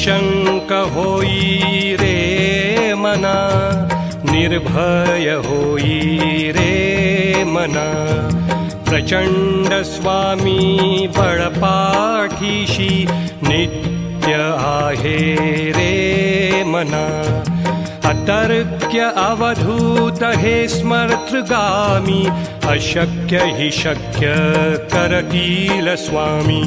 निशङ्क होई रे मना निर्भय होई रे मना। प्रचण्ड स्वामी बळपाठीशी नित्य आहे रे मना। अतर्क्य अवधूत हे स्मर्तृगामी अशक्य हि शक्य करतील स्वामी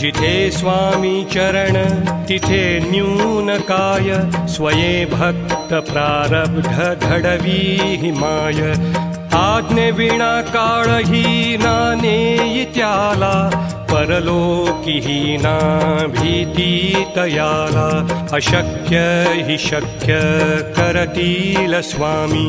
जिथे स्वामी चरण तिथे न्यून काय स्वये भक्त प्रारब्ध घडवी हिमाय आज्ञे विणा काळही नाने त्याला परलोकी ना भीती तयाला। अशक्य हि शक्य करतील स्वामी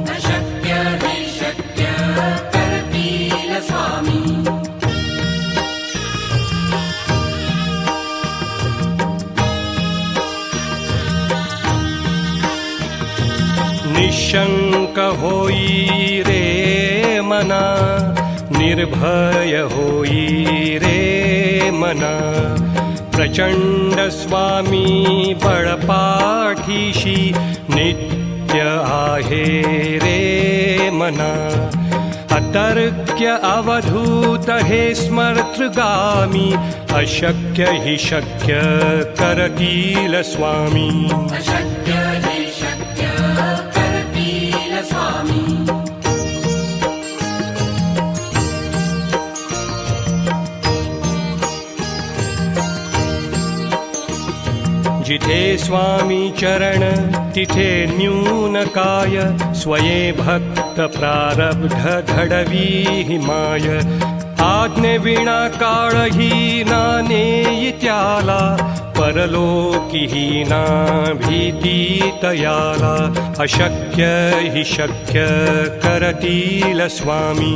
निशङ्क होई रे मना निर्भय होई रे मना। प्रचण्ड स्वामी बळपाठीशी नित्य आहे रे मना। अतर्क्य अवधूत हे स्मर्तृगामी अशक्य हि शक्य करतील स्वामी जिथे स्वामी चरण तिथे न्यून काय स्वये भक्त प्रारब्ध घडवी हिमाय आज्ञे विणा काळही नाने त्याला परलोकी ना भीती तयाला अशक्य हि शक्य करतील स्वामी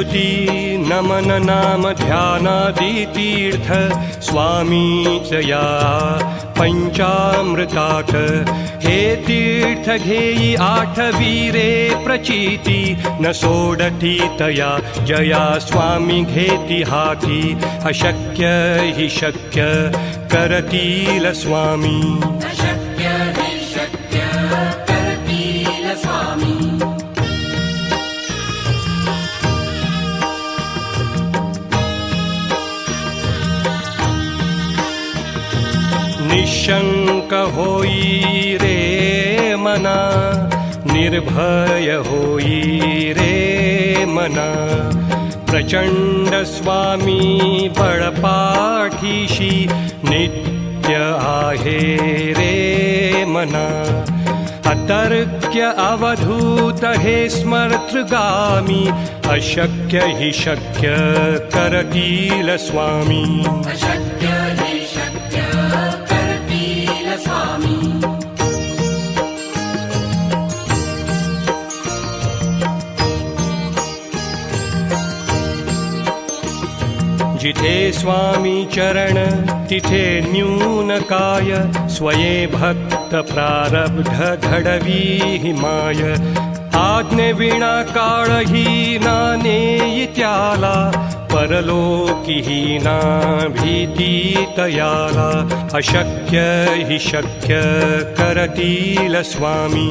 विभूती नमन नाम ध्यानादि तीर्थ च या पंचामृताक हे तीर्थ घेई आठवीरे प्रचीति न सोडती तया। जया स्वामी घेती हाती अशक्य हि शक्य। करतील स्वामी। निशंक होई रे मना निर्भय होई रे मना प्रचंड स्वामी बळपाठीशी नित्य आहे रे मना अतर्क्य अवधूत हे स्मर्तृगामी अशक्य हि शक्य करतील स्वामी जिथे स्वामी चरण तिथे न्यून काय स्वये भक्त प्रारब्ध घडवी हिमाय आज्ञे विणा काळही नानेई त्याला परलोकी ना भीती तयाला। अशक्य हि शक्य करतील स्वामी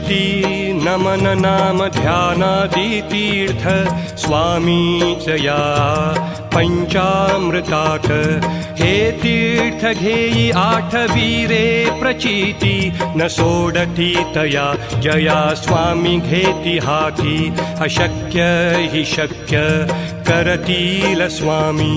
स्तुती नमन नाम ध्यानादि तीर्थ स्वामीच या पंचामृताक हे तीर्थ घेई आठवीरे प्रचिती न सोडती तया। जया स्वामी घेती हाती अशक्य हि शक्य करतील स्वामी।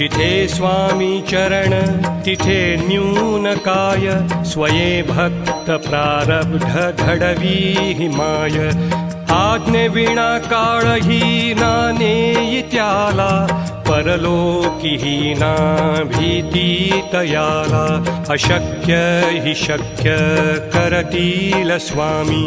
जिथे स्वामी चरण तिथे न्यून काय स्वये भक्त प्रारब्ध घडवी हिमाय आज्ञे विणा काळ ही नाने त्याला परलोकी ही ना भीती तयाला अशक्य हि शक्य करतील स्वामी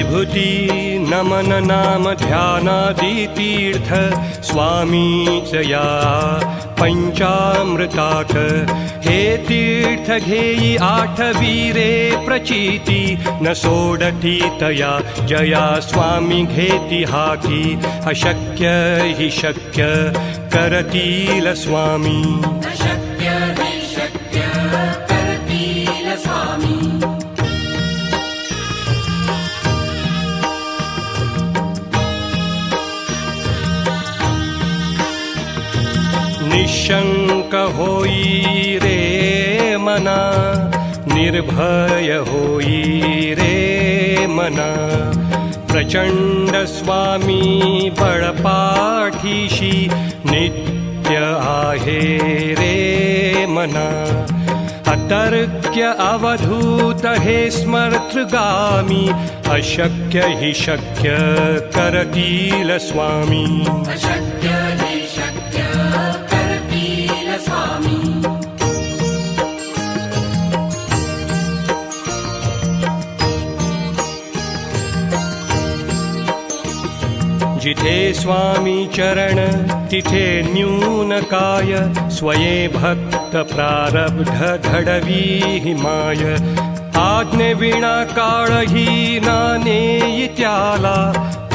विभूती नमन नाम ध्यानादितीर्थ स्वामीच या पंचामृताक हे तीर्थ घेई आठवीरे प्रचिती न सोडती तया। जया स्वामी घेती हाकी अशक्य हि शक्य। करतील स्वामी। निशङ्क होई रे मना निर्भय होई रे मना। प्रचण्ड स्वामी बळपाठीशी नित्य आहे रे मना। अतर्क्य अवधूत हे स्मर्तृगामी अशक्य हि शक्य करतील स्वामी। अशक्य जिथे स्वामी चरण तिथे न्यून काय स्वये भक्त प्रारब्ध घडवी हिमाय आज्ञे विणा काळ ही नाने त्याला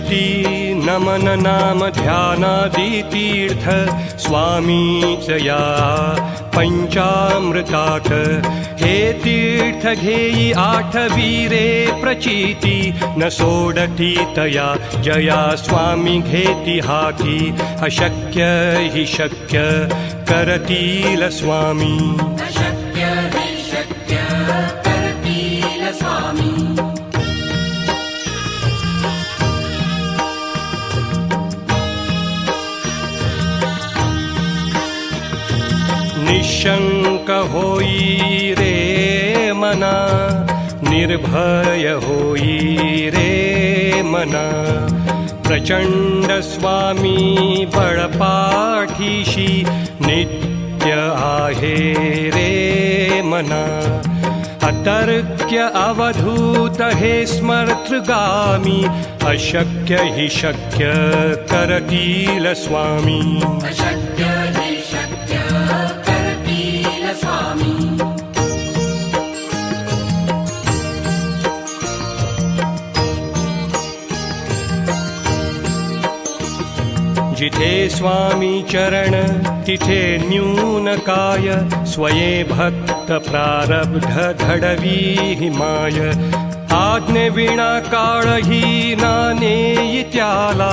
विभूती नमन नाम ध्यानादि तीर्थ स्वामी च या पञ्चामृतात् हे तीर्थ घेयी आठवीरे प्रचीति न सोडती तया जया स्वामी घेति हाती अशक्य हि शक्य करतील स्वामी निशङ्क होई रे मना निर्भय होई रे मना। प्रचण्ड स्वामी बळपाठीशी नित्य आहे रे मना। अतर्क्य अवधूत हे स्मर्तृगामी अशक्य हि शक्य करतील स्वामी। अशक्य जिथे स्वामी चरण तिथे न्यून काय स्वये भक्त प्रारब्ध घडवी हिमाय आज्ञे विणा काळही नाने त्याला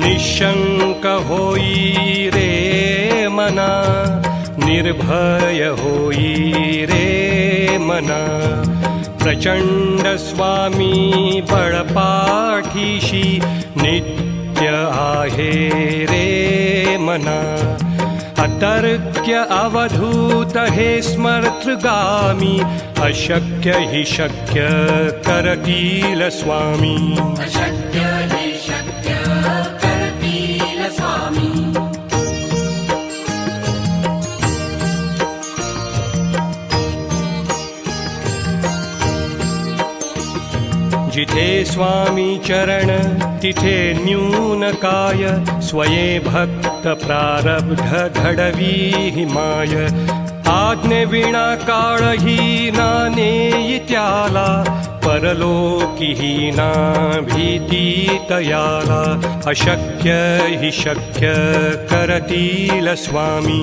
निशङ्क होई रे मना निर्भय होई रे मना। प्रचण्ड स्वामी बळपाठीशी नित्य आहे रे मना। अतर्क्य अवधूत हे स्मर्तृगामी अशक्य हि शक्य करतील स्वामी। अशक्य जिथे स्वामी चरण तिथे न्यूनकाय स्वये भक्त प्रारब्ध घडवी माय। आज्ञे विणा काळही नाने त्याला परलोकी ना भीती तयाला अशक्य हि शक्य करतील स्वामी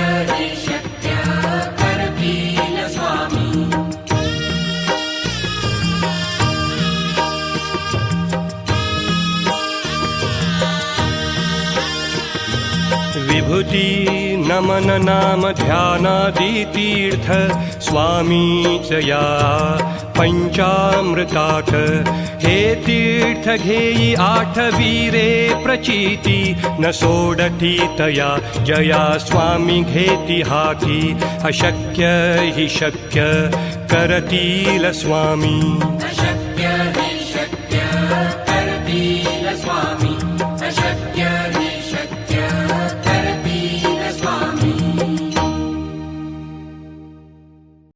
विभूती नमन नाम ध्यानादि तीर्थ स्वामीच या पंचामृताक हे तीर्थ घेई आठवीरे प्रचिती न सोडती तया। जया स्वामी घेती हाकी अशक्य हि शक्य करतील स्वामी।